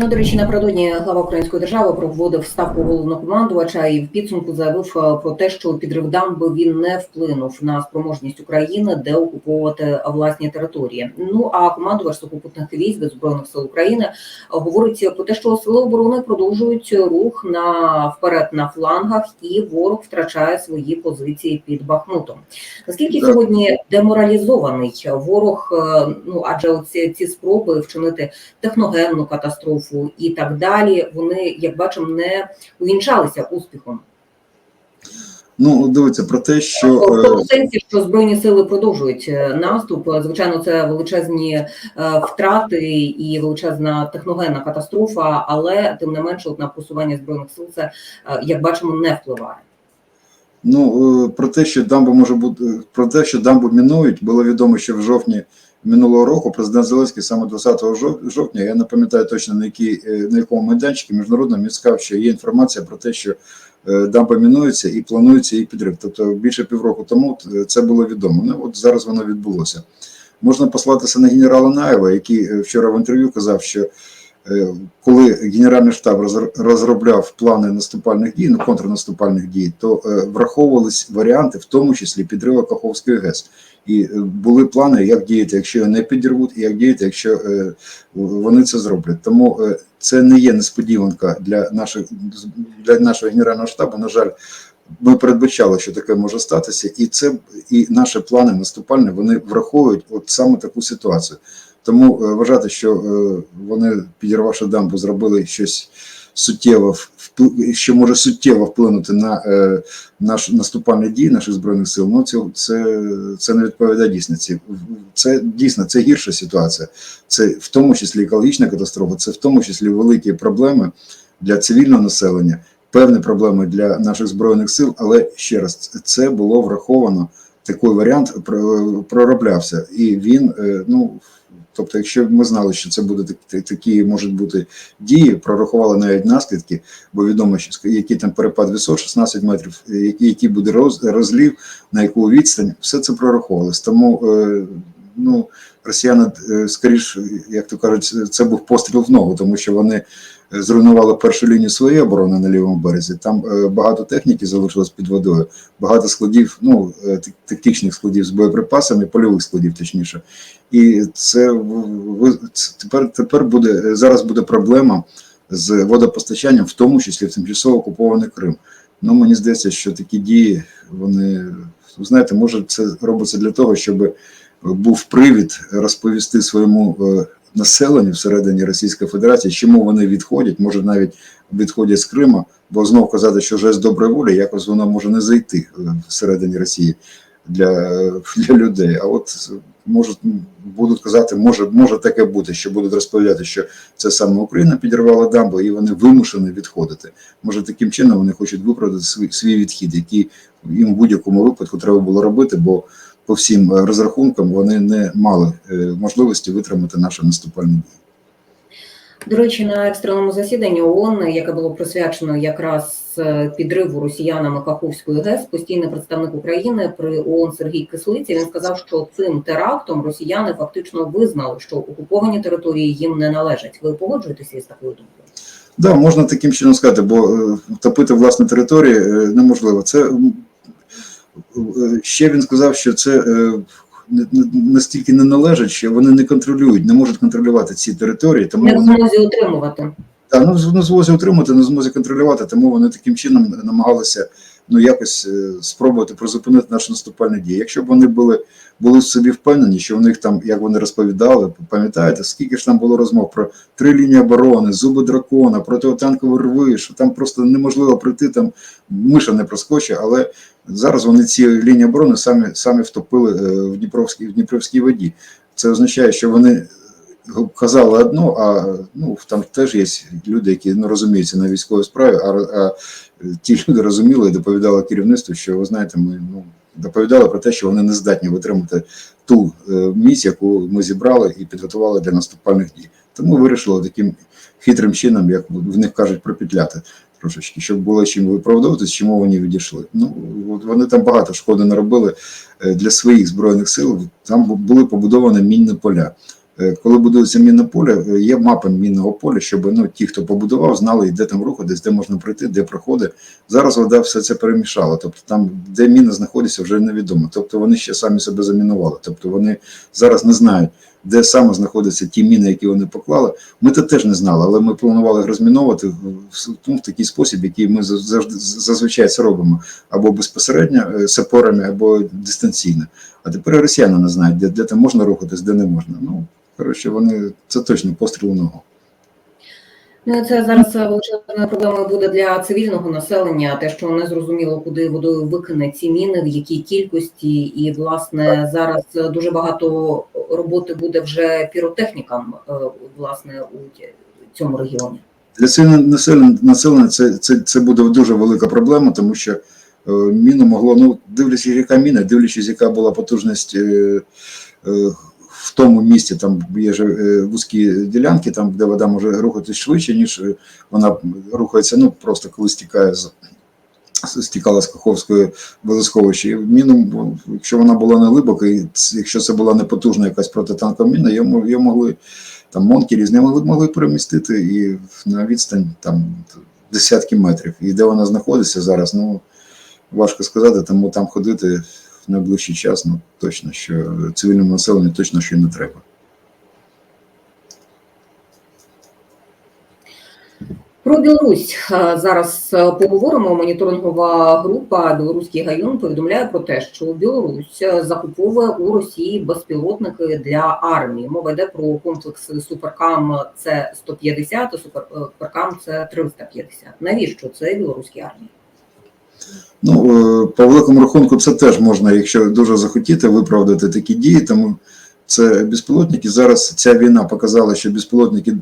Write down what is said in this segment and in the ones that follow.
Ну, до речі, напередодні глава української держави проводив ставку головнокомандувача і в підсумку заявив е, про те, що підрив дамби він не вплинув на спроможність України деокуповувати власні території. Ну а командувач сухопутних військ збройних сил України говорить про те, що сили оборони продовжують рух на вперед на флангах, і ворог втрачає свої позиції під Бахмутом. Наскільки сьогодні деморалізований ворог? е, Ну адже оці ці спроби вчинити техногенну катастрофу і так далі, вони, як бачимо, не увінчалися успіхом. Ну, дивіться про те, що В е, тому сенсі, що збройні сили продовжують е, наступ. Е, Звичайно, це величезні е, втрати і величезна техногенна катастрофа, але тим не менше, от на просування збройних сил це, е, як бачимо, не впливає. Ну е, про те, що дамбу може бути про те, що дамбу мінують, було відомо, що в жовтні минулого року президент Зеленський саме 20 жовтня, я не пам'ятаю точно на якій е, на якому майданчику міжнародному він сказав, що є інформація про те, що е, дамба мінується і планується її підрив. Тобто більше півроку тому е, це було відомо. Ну от зараз воно відбулося. Можна послатися на генерала Наєва, який е, вчора в інтерв'ю казав, що е, коли Генеральний штаб розробляв плани наступальних дій, ну контрнаступальних дій, то е, враховувались варіанти, в тому числі підрива Каховської ГЕС. І е, були плани, як діяти, якщо не підірвуть, і як діяти, якщо е, вони це зроблять. Тому е, це не є несподіванка для наших для нашого генерального штабу. На жаль, ми передбачали, що таке може статися, і це і наші плани наступальні вони враховують от саме таку ситуацію. Тому е, вважати, що е, вони, підірвавши дамбу, зробили щось суттєво, що може суттєво вплинути на е, наш наступальні дії наших збройних сил. Ну це, це, це не відповідає дійсності. Це дійсно це гірша ситуація. Це в тому числі екологічна катастрофа, це в тому числі великі проблеми для цивільного населення, певні проблеми для наших збройних сил. Але ще раз, це було враховано. Такий варіант про- пророблявся, і він ну. Тобто, якщо ми знали, що це буде такі такі можуть бути дії, прорахували навіть наслідки, бо відомо, що який там перепад висот, 16 метрів, е, який буде роз, розлів, на яку відстань, все це прораховувалось. Тому е, ну, росіяни, е, скоріш, як то кажуть, це був постріл в ногу, тому що вони зруйнували першу лінію своєї оборони на лівому березі. Там е, багато техніки залишилось під водою, багато складів, ну е, тактичних складів з боєприпасами, польових складів, точніше. І це тепер, тепер буде е, зараз буде проблема з водопостачанням, в тому числі в тимчасово окупований Крим. Ну мені здається, що такі дії, вони знаєте, може це робиться для того, щоб був привід розповісти своєму населенню всередині Російської Федерації, чому вони відходять, може навіть відходять з Крима, бо знов казати, що жест доброї волі, якось воно може не зайти е, всередині Росії для, для людей. А от можуть будуть казати, може, може таке бути, що будуть розповідати, що це саме Україна підірвала дамбу, і вони вимушені відходити. Може, таким чином вони хочуть виправдати свій, свій відхід, який їм в будь-якому випадку треба було робити, бо по всім е, розрахункам вони не мали е, можливості витримати наші наступальні дії. До речі, на екстреному засіданні ООН, яке було присвячено якраз е, підриву росіянами Каховської ГЕС, постійний представник України при ООН Сергій Кислиця, він сказав, що цим терактом росіяни фактично визнали, що окуповані території їм не належать. Ви погоджуєтеся із такою думкою? Да, можна таким чином сказати, бо топити власні території неможливо. Це ще він сказав, що це е, настільки не належить, що вони не контролюють, не можуть контролювати ці території, тому Не в вони змозі утримувати. Так, ну не змозі утримати, не змозі контролювати, тому вони таким чином намагалися ну якось е, спробувати призупинити наші наступальні дії. Якщо б вони були були собі впевнені, що у них там, як вони розповідали, пам'ятаєте, скільки ж там було розмов про три лінії оборони, зуби дракона, протитанкові рви, що там просто неможливо пройти, там миша не проскочить, але зараз вони ці лінії оборони самі самі втопили е, в Дніпровській в Дніпровській воді. Це означає, що вони казали одно, а ну там теж є люди, які не розуміються на військовій справі, а, а ті люди розуміли і доповідали керівництву, що ви знаєте, ми ну доповідали про те, що вони не здатні витримати ту міць, місць, яку ми зібрали і підготували для наступальних дій. Тому вирішили таким хитрим чином, як в них кажуть, пропетляти трошечки, щоб було чим виправдовуватись, чому вони відійшли. Ну от вони там багато шкоди наробили е, для своїх збройних сил. Там були побудовані мінні поля. Е, коли будується мінне поле, е, є мапа мінного поля, щоб ну, ті, хто побудував, знали, де там рухатись, де можна пройти, де проходи. Зараз вода все це перемішала. Тобто там, де міна знаходиться, вже невідомо. Тобто вони ще самі себе замінували. Тобто вони зараз не знають, де саме знаходяться ті міни, які вони поклали. Ми це теж не знали, але ми планували розміновувати ну, в такий спосіб, який ми завжди зазвичай це робимо або безпосередньо е, сапорами, або дистанційно. А тепер росіяни не знають, де, де там можна рухатись, де не можна. Ну коротше, вони це точно постріл у ногу. Ну, це зараз е, величезною проблемою буде для цивільного населення, те, що не зрозуміло, куди водою викине ці міни, в якій кількості, і власне зараз е, дуже багато роботи буде вже піротехнікам, е, власне, у цьому регіоні. Для цивільного населення, населення це, це, це буде дуже велика проблема, тому що е, міну могло, ну, дивлячись, яка міна, дивлячись, яка була потужність е, е, в тому місці, там є ж е, вузькі ділянки, там, де вода може рухатись швидше, ніж е, вона рухається, ну, просто коли стікає з стікала з Каховської водосховища. І міну, якщо вона була не глибока, і якщо це була не потужна якась протитанкова міна, її могли там монки різні могли, могли перемістити і на відстань там десятки метрів. І де вона знаходиться зараз, ну важко сказати, тому там ходити найближчий час, ну точно, що цивільному населенню точно що не треба. Про Білорусь е, зараз е, поговоримо. Моніторингова група Білоруський гайон повідомляє про те, що Білорусь е, закуповує у Росії безпілотники для армії. Мова йде про комплекси Суперкам С 150 і Суперкам С 350 Навіщо це білоруській армії? Ну, е, по великому рахунку, це теж можна, якщо дуже захотіти, виправдати такі дії, тому це безпілотники. Зараз ця війна показала, що безпілотники е,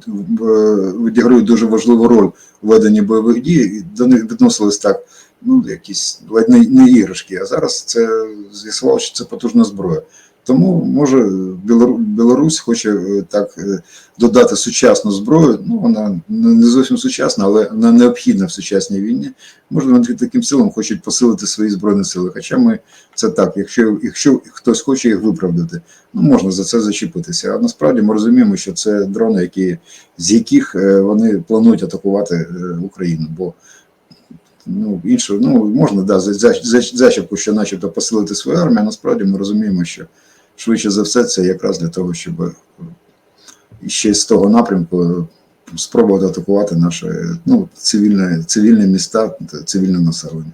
відіграють дуже важливу роль у веденні бойових дій, і до них відносились так, ну, якісь ледь не, іграшки, а зараз це з'ясувало, що це потужна зброя. Тому може Білорусь хоче е, так е, додати сучасну зброю. Ну вона не зовсім сучасна, але вона необхідна в сучасній війні. Можливо, вони таким силам хочуть посилити свої збройні сили. Хоча ми це так, якщо, якщо хтось хоче їх виправдати, ну можна за це зачепитися. А насправді ми розуміємо, що це дрони, які з яких е, вони планують атакувати Україну. Бо ну інше, ну можна да за, за, за, зачіпку, що начебто посилити свою армію. а Насправді ми розуміємо, що швидше за все це якраз для того, щоб е, ще з того напрямку е, спробувати атакувати наше ну, цивільне, цивільні міста, цивільне населення.